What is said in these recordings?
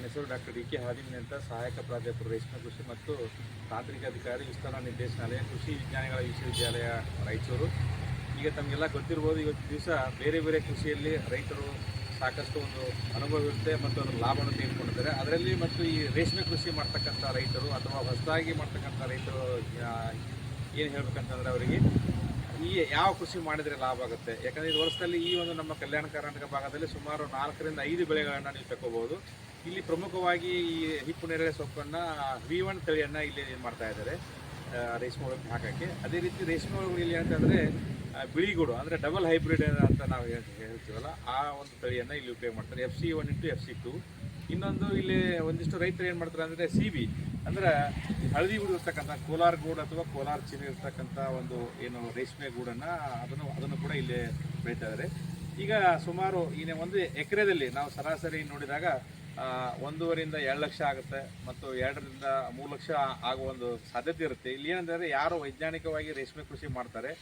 ನನ್ನ ಹೆಸರು doctor D K Hadimani ಅಂತ ಸಹಾಯಕ ಪ್ರಾಧ್ಯಾಪಕರು ರೇಷ್ಮೆ ಕೃಷಿ ಮತ್ತು ತಾಂತ್ರಿಕ ಅಧಿಕಾರಿ ವಿಸ್ತರಣಾ ನಿರ್ದೇಶನಾಲಯ ಕೃಷಿ ವಿಜ್ಞಾನಗಳ ವಿಶ್ವವಿದ್ಯಾಲಯ ರಾಯಚೂರು. ಈಗ ತಮಗೆಲ್ಲ ಗೊತ್ತಿರ್ಬೋದು, ಇವತ್ತು ದಿವಸ ಬೇರೆ ಬೇರೆ ಕೃಷಿಯಲ್ಲಿ ರೈತರು ಸಾಕಷ್ಟು ಒಂದು ಅನುಭವ ಇರುತ್ತೆ ಮತ್ತು ಅದರ ಲಾಭವನ್ನು ತೆಗೆದುಕೊಂಡಿದ್ದಾರೆ. ಅದರಲ್ಲಿ ಮತ್ತು ಈ ರೇಷ್ಮೆ ಕೃಷಿ ಮಾಡ್ತಕ್ಕಂಥ ರೈತರು ಅಥವಾ ಹೊಸದಾಗಿ ಮಾಡ್ತಕ್ಕಂಥ ರೈತರು ಏನು ಹೇಳ್ಬೇಕಂತಂದ್ರೆ ಅವರಿಗೆ ಈ ಯಾವ ಕೃಷಿ ಮಾಡಿದರೆ ಲಾಭ ಆಗುತ್ತೆ? ಯಾಕಂದರೆ ಈ ವರ್ಷದಲ್ಲಿ ಈ ಒಂದು ನಮ್ಮ ಕಲ್ಯಾಣ ಕರ್ನಾಟಕ ಭಾಗದಲ್ಲಿ ಸುಮಾರು ನಾಲ್ಕರಿಂದ ಐದು ಬೆಳೆಗಳನ್ನು ನೀವು ತಗೋಬಹುದು ಇಲ್ಲಿ ಪ್ರಮುಖವಾಗಿ ಈ ಹಿಪ್ಪು ನೇರಳೆ ಸೊಪ್ಪನ್ನು ವಿ ಒನ್ ತಳಿಯನ್ನು ಇಲ್ಲಿ ಏನು ಮಾಡ್ತಾ ಇದ್ದಾರೆ. ರೇಷ್ಮೆ ಒಳಗೆ ಹಾಕೋಕ್ಕೆ. ಅದೇ ರೀತಿ ರೇಷ್ಮೆ ಒಳಗೆ ಇಲ್ಲಿ ಅಂತಂದರೆ ಬಿಳಿಗೂಡು, ಅಂದರೆ ಡಬಲ್ ಹೈಬ್ರಿಡ್ ಅಂತ ನಾವು ಹೇಳ್- ಹೇಳ್ತೀವಲ್ಲ, ಆ ಒಂದು ತಳಿಯನ್ನು ಇಲ್ಲಿ ಉಪಯೋಗ ಮಾಡ್ತಾರೆ. F C one into F C two ಇನ್ನೊಂದು ಇಲ್ಲಿ ಒಂದಿಷ್ಟು ರೈತರು ಏನು ಮಾಡ್ತಾರೆ ಅಂದರೆ ಸಿ ಬಿ ಅಂದ್ರೆ ಹಳದಿ ಇರ್ತಕ್ಕಂಥ ಕೋಲಾರ ಗೂಡು ಅಥವಾ ಕೋಲಾರ ಚೀನಿ ಇರ್ತಕ್ಕಂಥ ಒಂದು ಏನು ರೇಷ್ಮೆ ಗೂಡನ್ನು ಅದನ್ನು ಅದನ್ನು ಕೂಡ ಇಲ್ಲಿ ಬೆಳೀತಾ ಇದ್ದಾರೆ ಈಗ ಸುಮಾರು ಈ ಒಂದು ಎಕರೆದಲ್ಲಿ ನಾವು ಸರಾಸರಿ ನೋಡಿದಾಗ ಒಂದೂವರೆಯಿಂದ ಎರಡು ಲಕ್ಷ ಆಗುತ್ತೆ ಮತ್ತು ಎರಡರಿಂದ ಮೂರು ಲಕ್ಷ ಆಗುವ ಒಂದು ಸಾಧ್ಯತೆ ಇರುತ್ತೆ. ಇಲ್ಲಿ ಏನಂದರೆ ಯಾರು ವೈಜ್ಞಾನಿಕವಾಗಿ ರೇಷ್ಮೆ ಕೃಷಿ ಮಾಡ್ತಾರೆ,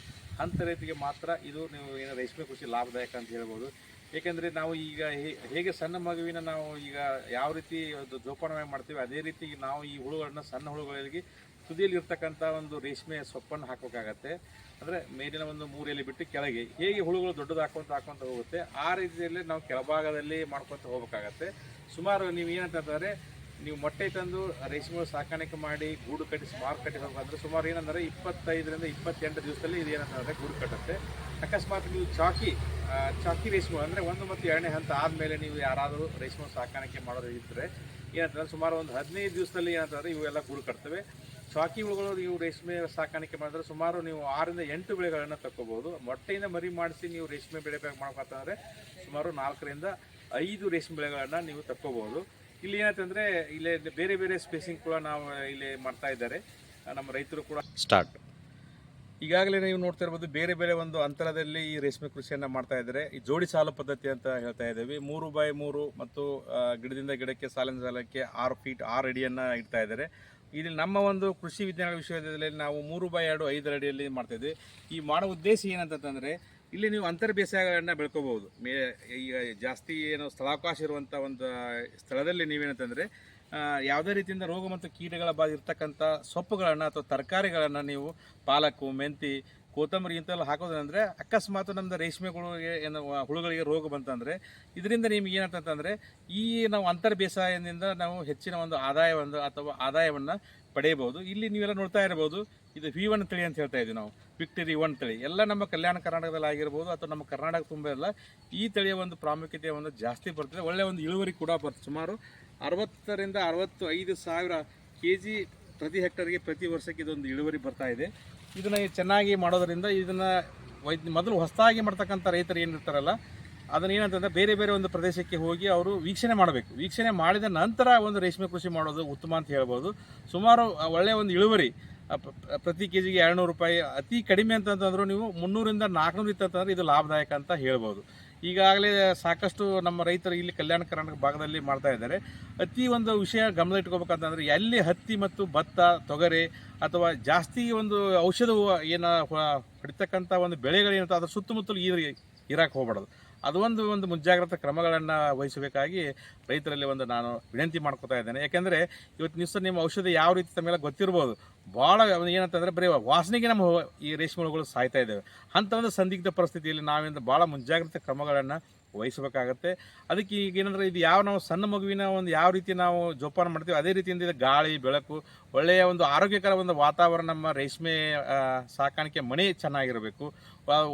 ಅಂಥ ರೈತಿಗೆ ಮಾತ್ರ ಇದು ನೀವು ಏನು ರೇಷ್ಮೆ ಕೃಷಿ ಲಾಭದಾಯಕ ಅಂತ ಹೇಳ್ಬೋದು. ಏಕೆಂದರೆ ನಾವು ಈಗ ಹೇಗೆ ಸಣ್ಣ ಮಗುವಿನ ನಾವು ಈಗ ಯಾವ ರೀತಿ ಒಂದು ಜೋಪಾನವಾಗಿ ಮಾಡ್ತೀವಿ ಅದೇ ರೀತಿ ನಾವು ಈ ಹುಳುಗಳನ್ನ ಸಣ್ಣ ಹುಳುಗಳಿಗೆ ತುದಿಯಲ್ಲಿ ಇರ್ತಕ್ಕಂಥ ಒಂದು ರೇಷ್ಮೆ ಸೊಪ್ಪನ್ನು ಹಾಕಬೇಕಾಗತ್ತೆ. ಅಂದರೆ ಮೇಲಿನ ಒಂದು ಮೂರೆಯಲ್ಲಿ ಬಿಟ್ಟು ಕೆಳಗೆ ಹೇಗೆ ಹುಳುಗಳು ದೊಡ್ಡದು ಹಾಕೊಂತ ಹಾಕೊಂತ ಹೋಗುತ್ತೆ ಆ ರೀತಿಯಲ್ಲಿ ನಾವು ಕೆಳಭಾಗದಲ್ಲಿ ಮಾಡ್ಕೊತ ಹೋಗ್ಬೇಕಾಗತ್ತೆ. ಸುಮಾರು ನೀವು ಏನಂತಂದರೆ ನೀವು ಮೊಟ್ಟೆ ತಂದು ರೇಷ್ಮೆ ಸಾಕಾಣಿಕೆ ಮಾಡಿ ಗೂಡು ಕಟ್ಟಿಸಿ ಮಾರು ಕಟ್ಟಿ ಅಂದರೆ ಸುಮಾರು ಏನಂದರೆ ಇಪ್ಪತ್ತೈದರಿಂದ ಇಪ್ಪತ್ತೆಂಟು ದಿವಸದಲ್ಲಿ ಇದು ಏನಂತಂದರೆ ಗೂಡು ಕಟ್ಟುತ್ತೆ. ಅಕಸ್ಮಾತ್ ನೀವು ಚಾಕಿ ಚಾಕಿ ರೇಷ್ಮೆ ಅಂದರೆ ಒಂದು ಮತ್ತು ಎರಡನೇ ಹಂತ ಆದಮೇಲೆ ನೀವು ಯಾರಾದರೂ ರೇಷ್ಮೆ ಸಾಕಾಣಿಕೆ ಮಾಡೋದು ಇದ್ದರೆ ಏನಂತಂದರೆ ಸುಮಾರು ಒಂದು ಹದಿನೈದು ದಿವಸದಲ್ಲಿ ಏನಂತಂದರೆ ಇವೆಲ್ಲ ಗೂಡು ಕಟ್ತವೆ. ಚಾಕಿ ಹುಳುಗಳು ನೀವು ರೇಷ್ಮೆ ಸಾಕಾಣಿಕೆ ಮಾಡಿದ್ರೆ ಸುಮಾರು ನೀವು ಆರರಿಂದ ಎಂಟು ಬೆಳೆಗಳನ್ನು ತಕ್ಕೋಬೋದು. ಮೊಟ್ಟೆಯಿಂದ ಮರಿ ಮಾಡಿಸಿ ನೀವು ರೇಷ್ಮೆ ಬೆಳೆ ಮಾಡ್ಬೇಕಂದ್ರೆ ಸುಮಾರು ನಾಲ್ಕರಿಂದ ಐದು ರೇಷ್ಮೆ ಬೆಳೆಗಳನ್ನು ನೀವು ತಕ್ಕೋಬಹುದು ಇಲ್ಲಿ ಏನಂತಂದ್ರೆ ಇಲ್ಲಿ ಬೇರೆ ಬೇರೆ ಸ್ಪೇಸಿಂಗ್ ಕೂಡ ನಾವು ಇಲ್ಲಿ ಮಾಡ್ತಾ ಇದ್ದಾರೆ. ನಮ್ಮ ರೈತರು ಕೂಡ ಸ್ಟಾರ್ಟ್ ಈಗಾಗಲೇ ನೀವು ನೋಡ್ತಾ ಇರ್ಬೋದು ಬೇರೆ ಬೇರೆ ಒಂದು ಅಂತರದಲ್ಲಿ ಈ ರೇಷ್ಮೆ ಕೃಷಿಯನ್ನು ಮಾಡ್ತಾ ಇದ್ದಾರೆ. ಈ ಜೋಡಿ ಸಾಲು ಪದ್ಧತಿ ಅಂತ ಹೇಳ್ತಾ ಇದ್ದೀವಿ. ಮೂರು ಬೈ ಮೂರು ಮತ್ತು ಗಿಡದಿಂದ ಗಿಡಕ್ಕೆ ಸಾಲಿನ ಸಾಲಕ್ಕೆ ಆರು ಫೀಟ್ ಆರು ಅಡಿಯನ್ನು ಇಡ್ತಾ ಇದ್ದಾರೆ. ಇಲ್ಲಿ ನಮ್ಮ ಒಂದು ಕೃಷಿ ವಿಜ್ಞಾನ ವಿಶ್ವವಿದ್ಯಾಲಯದಲ್ಲಿ ನಾವು ಮೂರು ಬೈ ಎರಡು ಐದರ ಅಡಿಯಲ್ಲಿ ಮಾಡ್ತಾ ಇದ್ವಿ ಈ ಮಾಡೋ ಉದ್ದೇಶ ಏನಂತಂದ್ರೆ ಇಲ್ಲಿ ನೀವು ಅಂತರ್ ಬೇಸಾಯಗಳನ್ನ ಬೆಳ್ಕೋಬೋದು ಮೇ, ಈಗ ಜಾಸ್ತಿ ಏನು ಸ್ಥಳಾವಕಾಶ ಇರುವಂಥ ಒಂದು ಸ್ಥಳದಲ್ಲಿ ನೀವೇನಂತಂದರೆ ಯಾವುದೇ ರೀತಿಯಿಂದ ರೋಗ ಮತ್ತು ಕೀಟಗಳ ಬಾಧ ಇರ್ತಕ್ಕಂಥ ಸೊಪ್ಪುಗಳನ್ನು ಅಥವಾ ತರಕಾರಿಗಳನ್ನು ನೀವು ಪಾಲಕ್ಕು, ಮೆಂತಿ, ಕೊತ್ತಂಬರಿ ಇಂಥೆಲ್ಲ ಹಾಕೋದಂದರೆ ಅಕಸ್ಮಾತ್ ನಮ್ದು ರೇಷ್ಮೆಗಳಿಗೆ ಏನು ಹುಳುಗಳಿಗೆ ರೋಗ ಬಂತಂದರೆ ಇದರಿಂದ ನಿಮ್ಗೆ ಏನಂತಂತಂದರೆ ಈ ನಾವು ಅಂತರ್ ಬೇಸಾಯದಿಂದ ನಾವು ಹೆಚ್ಚಿನ ಒಂದು ಆದಾಯವನ್ನು ಅಥವಾ ಆದಾಯವನ್ನು ಪಡೆಯಬಹುದು. ಇಲ್ಲಿ ನೀವೆಲ್ಲ ನೋಡ್ತಾ ಇರಬಹುದು, ಇದು ವಿ ಒನ್ ತಳಿ ಅಂತ ಹೇಳ್ತಾ ಇದ್ದೀವಿ ನಾವು. ವಿಕ್ಟರಿ ಒನ್ ತಳಿ. ಎಲ್ಲ ನಮ್ಮ ಕಲ್ಯಾಣ ಕರ್ನಾಟಕದಲ್ಲಿ ಆಗಿರ್ಬೋದು ಅಥವಾ ನಮ್ಮ ಕರ್ನಾಟಕ ತುಂಬ ಎಲ್ಲ, ಈ ತಳಿಯ ಒಂದು ಪ್ರಾಮುಖ್ಯತೆ ಒಂದು ಜಾಸ್ತಿ ಬರ್ತದೆ. ಒಳ್ಳೆಯ ಒಂದು ಇಳುವರಿ ಕೂಡ ಬರ್ತದೆ. ಸುಮಾರು ಅರವತ್ತರಿಂದ ಅರವತ್ತು ಐದು ಸಾವಿರ ಕೆ ಜಿ ಪ್ರತಿ ಹೆಕ್ಟರ್ಗೆ ಪ್ರತಿ ವರ್ಷಕ್ಕೆ ಇದೊಂದು ಇಳುವರಿ ಬರ್ತಾ ಇದೆ. ಇದನ್ನು ಚೆನ್ನಾಗಿ ಮಾಡೋದರಿಂದ ಇದನ್ನು ವೈದ್ಯ ಮೊದಲು ಹೊಸದಾಗಿ ಮಾಡ್ತಕ್ಕಂಥ ರೈತರು ಏನಿರ್ತಾರಲ್ಲ ಅದನ್ನ ಏನಂತಂದ್ರೆ ಬೇರೆ ಬೇರೆ ಒಂದು ಪ್ರದೇಶಕ್ಕೆ ಹೋಗಿ ಅವರು ವೀಕ್ಷಣೆ ಮಾಡಬೇಕು. ವೀಕ್ಷಣೆ ಮಾಡಿದ ನಂತರ ಒಂದು ರೇಷ್ಮೆ ಕೃಷಿ ಮಾಡೋದು ಉತ್ತಮ ಅಂತ ಹೇಳ್ಬೋದು. ಸುಮಾರು ಒಳ್ಳೆಯ ಒಂದು ಇಳುವರಿ ಪ್ರತಿ ಕೆ ಜಿಗೆ ಎರಡುನೂರು ರೂಪಾಯಿ, ಅತಿ ಕಡಿಮೆ ಅಂತಂದ್ರೆ ನೀವು ಮುನ್ನೂರಿಂದ ನಾಲ್ಕುನೂರು ಇತ್ತಂತಂದ್ರೆ ಇದು ಲಾಭದಾಯಕ ಅಂತ ಹೇಳ್ಬೋದು. ಈಗಾಗಲೇ ಸಾಕಷ್ಟು ನಮ್ಮ ರೈತರು ಇಲ್ಲಿ ಕಲ್ಯಾಣ ಕರ್ನಾಟಕ ಭಾಗದಲ್ಲಿ ಮಾಡ್ತಾ ಇದ್ದಾರೆ. ಅತಿ ಒಂದು ವಿಷಯ ಗಮನ ಇಟ್ಕೋಬೇಕಂತಂದ್ರೆ ಎಲ್ಲಿ ಹತ್ತಿ ಮತ್ತು ಭತ್ತ, ತೊಗರೆ ಅಥವಾ ಜಾಸ್ತಿ ಒಂದು ಔಷಧ ಏನು ಹೊಡಿತಕ್ಕಂಥ ಒಂದು ಬೆಳೆಗಳೇನಂತ ಅದರ ಸುತ್ತಮುತ್ತಲು ಈ ಇರಕ್ಕೆ ಹೋಗ್ಬಾರ್ದು ಅದು ಒಂದು ಒಂದು ಮುಂಜಾಗ್ರತಾ ಕ್ರಮಗಳನ್ನು ವಹಿಸಬೇಕಾಗಿ ರೈತರಲ್ಲಿ ಒಂದು ನಾನು ವಿನಂತಿ ಮಾಡ್ಕೊತಾ ಇದ್ದೇನೆ. ಯಾಕೆಂದರೆ ಇವತ್ತು ನಿಶ್ಚಯ ನಿಮ್ಮ ಔಷಧಿ ಯಾವ ರೀತಿ ತಮ್ಮೆಲ್ಲ ಗೊತ್ತಿರ್ಬೋದು. ಭಾಳ ಏನಂತಂದರೆ ಬರೀ ವಾಸನೆಗೆ ನಮ್ಮ ಈ ರೇಷ್ಮೆ ಹುಳುಗಳು ಸಾಯ್ತಾ ಇದ್ದಾವೆ. ಅಂಥ ಒಂದು ಸಂದಿಗ್ಧ ಪರಿಸ್ಥಿತಿಯಲ್ಲಿ ನಾವಿಂದ ಭಾಳ ಮುಂಜಾಗ್ರತೆ ಕ್ರಮಗಳನ್ನು ವಹಿಸಬೇಕಾಗತ್ತೆ. ಅದಕ್ಕೆ ಈಗ ಏನಂದ್ರೆ ಇದು ಯಾವ ನಾವು ಸಣ್ಣ ಮಗುವಿನ ಒಂದು ಯಾವ ರೀತಿ ನಾವು ಜೋಪಾನ ಮಾಡ್ತೀವಿ ಅದೇ ರೀತಿಯಿಂದ ಇದು ಗಾಳಿ, ಬೆಳಕು ಒಳ್ಳೆಯ ಒಂದು ಆರೋಗ್ಯಕರ ಒಂದು ವಾತಾವರಣ ನಮ್ಮ ರೇಷ್ಮೆ ಸಾಕಾಣಿಕೆ ಮನೆ ಚೆನ್ನಾಗಿರಬೇಕು.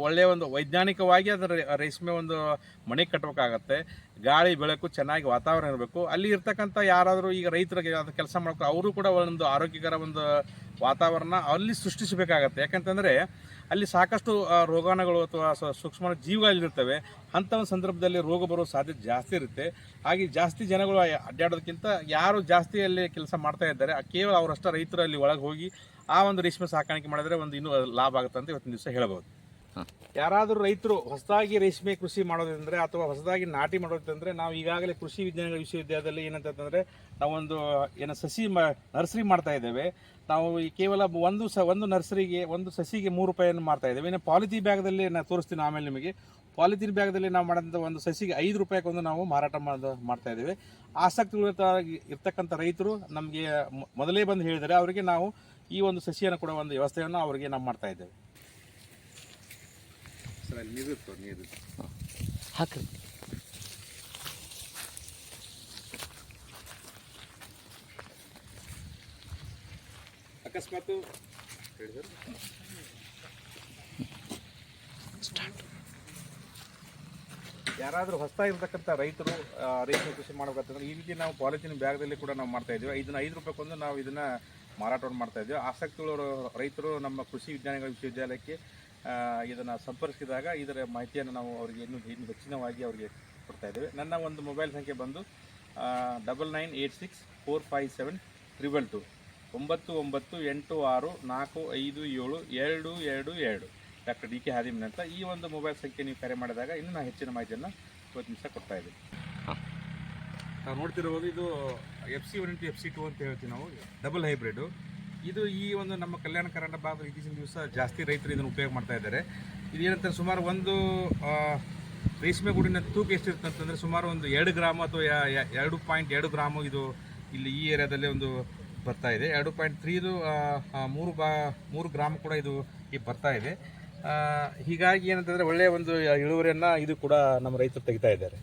ಒಳ್ಳೆಯ ಒಂದು ವೈಜ್ಞಾನಿಕವಾಗಿ ಅದರ ರೇಷ್ಮೆ ಒಂದು ಮನೆ ಕಟ್ಟಬೇಕಾಗತ್ತೆ ಗಾಳಿ, ಬೆಳಕು ಚೆನ್ನಾಗಿ ವಾತಾವರಣ ಇರಬೇಕು. ಅಲ್ಲಿ ಇರ್ತಕ್ಕಂಥ ಯಾರಾದರೂ ಈಗ ರೈತರಿಗೆ ಅದು ಕೆಲಸ ಮಾಡ್ಕೊಂಡು ಅವರು ಕೂಡ ಒಂದು ಆರೋಗ್ಯಕರ ಒಂದು ವಾತಾವರಣ ಅಲ್ಲಿ ಸೃಷ್ಟಿಸಬೇಕಾಗತ್ತೆ. ಯಾಕಂತಂದರೆ ಅಲ್ಲಿ ಸಾಕಷ್ಟು ರೋಗಾಣುಗಳು ಅಥವಾ ಸೂಕ್ಷ್ಮ ಜೀವಿಗಳಿರ್ತವೆ ಅಂಥ ಒಂದು ಸಂದರ್ಭದಲ್ಲಿ ರೋಗ ಬರೋ ಸಾಧ್ಯತೆ ಜಾಸ್ತಿ ಇರುತ್ತೆ. ಹಾಗೆ ಜಾಸ್ತಿ ಜನಗಳು ಅಡ್ಡಾಡೋದಕ್ಕಿಂತ ಯಾರು ಜಾಸ್ತಿ ಅಲ್ಲಿ ಕೆಲಸ ಮಾಡ್ತಾ ಇದ್ದಾರೆ ಕೇವಲ ಅವರಷ್ಟ ರೈತರು ಅಲ್ಲಿ ಒಳಗೆ ಹೋಗಿ ಆ ಒಂದು ರೇಷ್ಮೆ ಸಾಕಾಣಿಕೆ ಮಾಡಿದ್ರೆ ಒಂದು ಇನ್ನೂ ಲಾಭ ಆಗುತ್ತೆ ಅಂತ ಇವತ್ತಿನ ದಿವಸ ಹೇಳ್ಬೋದು ಯಾರಾದರೂ ರೈತರು ಹೊಸದಾಗಿ ರೇಷ್ಮೆ ಕೃಷಿ ಮಾಡೋದಂದ್ರೆ ಅಥವಾ ಹೊಸದಾಗಿ ನಾಟಿ ಮಾಡೋದಂದ್ರೆ ನಾವು ಈಗಾಗಲೇ ಕೃಷಿ ವಿಜ್ಞಾನಗಳ ವಿಶ್ವವಿದ್ಯಾಲಯದಲ್ಲಿ ಏನಂತಂದ್ರೆ ನಾವೊಂದು, ಏನು ಸಸಿ ನರ್ಸರಿ ಮಾಡ್ತಾ ಇದ್ದೇವೆ. ನಾವು ಈ ಕೇವಲ ಒಂದು ಸ, ಒಂದು ನರ್ಸರಿಗೆ, ಒಂದು ಸಸಿಗೆ ಮೂರು ರೂಪಾಯಿಯನ್ನು ಮಾಡ್ತಾ ಇದ್ದೇವೆ. ಇನ್ನು ಪಾಲಿಥಿನ್ ಬ್ಯಾಗ್ದಲ್ಲಿ ನಾನು ತೋರಿಸ್ತೀನಿ ಆಮೇಲೆ ನಿಮಗೆ. ಪಾಲಿಥಿನ್ ಬ್ಯಾಗ್ದಲ್ಲಿ ನಾವು ಮಾಡಿದಂಥ ಒಂದು ಸಸಿಗೆ ಐದು ರೂಪಾಯಿಗೊಂದು ನಾವು ಮಾರಾಟ ಮಾಡ, ಮಾಡ್ತಾ ಇದ್ದೇವೆ. ಆಸಕ್ತಿ ಇರ್ತಕ್ಕಂಥ ರೈತರು ನಮಗೆ ಮೊದಲೇ ಬಂದು ಹೇಳಿದರೆ ಅವರಿಗೆ ನಾವು ಈ ಒಂದು ಸಸಿಯನ್ನು ಕೊಡೋ ಒಂದು ವ್ಯವಸ್ಥೆಯನ್ನು ಅವರಿಗೆ ನಾವು ಮಾಡ್ತಾ ಇದ್ದೇವೆ. ಅಲ್ಲಿ ನೀರು? ಹಾಕ್ರಿ. ಅಕಸ್ಮಾತ್ ಯಾರಾದರೂ ಹೊಸದಾಗಿರ್ತಕ್ಕಂಥ ರೈತರು ರೇಷ್ಮೆ ಕೃಷಿ ಮಾಡಬೇಕಂತಂದ್ರೆ ಈ ರೀತಿ ನಾವು ಪಾಲಿಥಿನ್ ಬ್ಯಾಗ್ದಲ್ಲಿ ಕೂಡ ನಾವು ಮಾಡ್ತಾ ಇದ್ದೀವಿ. ಇದನ್ನ ಐದು ರೂಪಾಯಿಗೊಂದು ನಾವು ಇದನ್ನ ಮಾರಾಟವನ್ನು ಮಾಡ್ತಾ ಇದ್ದೀವಿ. ಆಸಕ್ತಿಗಳು ರೈತರು ನಮ್ಮ ಕೃಷಿ ವಿಜ್ಞಾನಗಳ ವಿಶ್ವವಿದ್ಯಾಲಯಕ್ಕೆ ಇದನ್ನ ಸಂಪರ್ಕಿಸಿದಾಗ ಇದರ ಮಾಹಿತಿಯನ್ನು ನಾವು ಅವರಿಗೆ ಇನ್ನೂ ಇನ್ನು ಹೆಚ್ಚಿನವಾಗಿ ಅವರಿಗೆ ಕೊಡ್ತಾ ಇದ್ದೇವೆ. ನನ್ನ ಒಂದು ಮೊಬೈಲ್ ಸಂಖ್ಯೆ ಬಂದು double nine eight six four five seven triple two ಒಂಬತ್ತು ಒಂಬತ್ತು ಎಂಟು ಆರು ನಾಲ್ಕು ಐದು ಏಳು ಎರಡು ಎರಡು ಎರಡು. ಡಾಕ್ಟರ್ ಡಿ ಕೆ ಹಾದಿಮನ್ ಅಂತ. ಈ ಒಂದು ಮೊಬೈಲ್ ಸಂಖ್ಯೆ ನೀವು ಕರೆ ಮಾಡಿದಾಗ ಇನ್ನೂ ನಾನು ಹೆಚ್ಚಿನ ಮಾಹಿತಿಯನ್ನು ಇವತ್ತು ನಿಮಿಷ ಕೊಡ್ತಾ ಇದ್ದೀನಿ ನಾವು ನೋಡ್ತಿರ್ಬೋದು ಇದು F C one into F C two ಅಂತ ಹೇಳ್ತೀವಿ ನಾವು. Double hybrid. ಇದು ಈ ಒಂದು ನಮ್ಮ ಕಲ್ಯಾಣ ಕರ್ನಾಟಕ ಭಾಗದ ಇತ್ತೀಚಿನ ದಿವಸ ಜಾಸ್ತಿ ರೈತರು ಇದನ್ನು ಉಪಯೋಗ ಮಾಡ್ತಾ ಇದ್ದಾರೆ. ಇದು ಏನಂತಾರೆ ಸುಮಾರು ಒಂದು ರೇಷ್ಮೆ ಗೂಡಿನ ತೂಕ ಎಷ್ಟಿರುತ್ತೆ ಅಂತಂದರೆ ಸುಮಾರು ಒಂದು ಎರಡು ಗ್ರಾಮ್ ಅಥವಾ ಎರಡು ಪಾಯಿಂಟ್ ಎರಡು ಗ್ರಾಮು ಇದು ಇಲ್ಲಿ ಈ ಏರಿಯಾದಲ್ಲಿ ಒಂದು ಬರ್ತಾ ಇದೆ. ಎರಡು ಪಾಯಿಂಟ್ ತ್ರೀದು ಮೂರು ಬಾ, ಮೂರು ಗ್ರಾಮ್ ಕೂಡ ಇದು ಈ ಬರ್ತಾ ಇದೆ. ಹೀಗಾಗಿ ಏನಂತಂದರೆ ಒಳ್ಳೆಯ ಒಂದು ಇಳುವರಿಯನ್ನು ಇದು ಕೂಡ ನಮ್ಮ ರೈತರು ತೆಗಿತಾ ಇದ್ದಾರೆ.